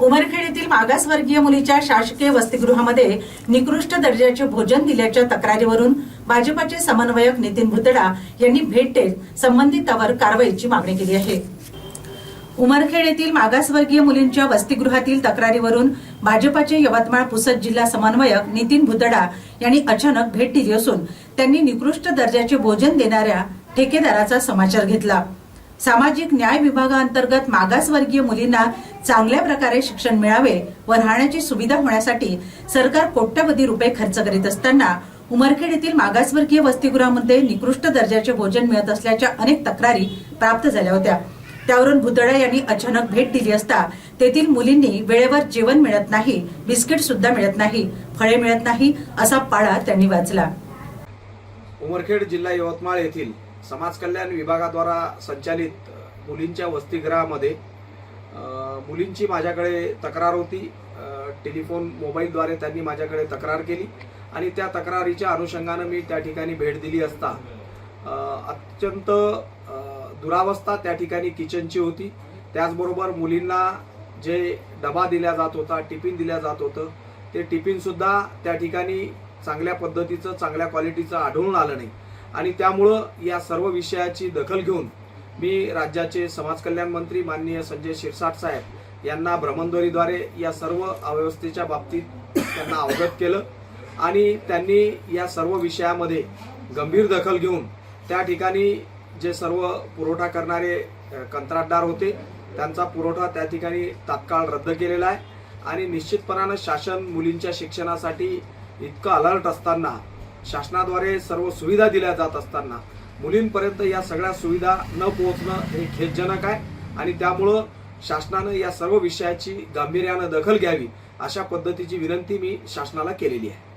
उमरखेड येथील मागासवर्गीय मुलीच्या शासकीय वसतिगृहामध्ये निकृष्ट दर्जाचे भोजन दिल्याच्या तक्रारीवरून भाजपाचे समन्वयक नितीन भुतडा यांनी भेट देत संबंधितावर कारवाईची मागणी केली आहे. उमरखेड येथील मागासवर्गीय मुलींच्या वसतिगृहातील तक्रारीवरून भाजपाचे यवतमाळ पुसद जिल्हा समन्वयक नितीन भुतडा यांनी अचानक भेट दिली असून त्यांनी निकृष्ट दर्जाचे भोजन देणाऱ्या ठेकेदाराचा समाचार घेतला. सामाजिक न्याय विभागाअंतर्गत मागासवर्गीय मुलींना चांगल्या प्रकारे शिक्षण मिळावे व राहण्याची सुविधा होण्यासाठी सरकार कोट्यवधी रुपये खर्च करीत असताना उमरखेड येथील मागासवर्गीय वसतिगृहामध्ये निकृष्ट दर्जाचे भोजन मिळत असल्याच्या अनेक तक्रारी प्राप्त झाल्या होत्या. त्यावरून भुतडा यांनी अचानक भेट दिली असता तेथील मुलींनी वेळेवर जेवण मिळत नाही बिस्किट सुद्धा मिळत नाही फळे मिळत नाही असा पाळा त्यांनी वाचला. उमरखेड जिल्हा यवतमाळ येथील समाज कल्याण विभागाद्वारा संचालित मुलींच्या वसतिगृहामध्ये मुलींची माझ्याकडे तक्रार होती. टेलिफोन मोबाईलद्वारे त्यांनी माझ्याकडे तक्रार केली आणि त्या तक्रारीच्या अनुषंगानं मी त्या ठिकाणी भेट दिली असता. अत्यंत दुरावस्था त्या ठिकाणी किचनची होती. त्याचबरोबर मुलींना जे डबा दिला जात होता टिफिन दिल्या जात होतं ते टिफिनसुद्धा त्या ठिकाणी चांगल्या पद्धतीचं चांगल्या क्वालिटीचं आढळून आलं नाही. आणि त्यामुळं या सर्व विषयाची दखल घेऊन मी राज्याचे समाज कल्याण मंत्री माननीय संजय शिरसाट साहेब यांना भ्रमणध्वनीद्वारे या सर्व अव्यवस्थेच्या बाबतीत त्यांना अवगत केलं आणि त्यांनी या सर्व विषयामध्ये गंभीर दखल घेऊन त्या ठिकाणी जे सर्व पुरवठा करणारे कंत्राटदार होते त्यांचा पुरवठा त्या ठिकाणी तात्काळ रद्द केलेला आहे. आणि निश्चितपणानं शासन मुलींच्या शिक्षणासाठी इतकं अलर्ट असताना शासनाद्वारे सर्व सुविधा दिल्या जात असताना मुलींपर्यंत या सगळ्या सुविधा न पोहोचणं हे खेदजनक आहे आणि त्यामुळं शासनानं या सर्व विषयाची गांभीर्यानं दखल घ्यावी अशा पद्धतीची विनंती मी शासनाला केलेली आहे.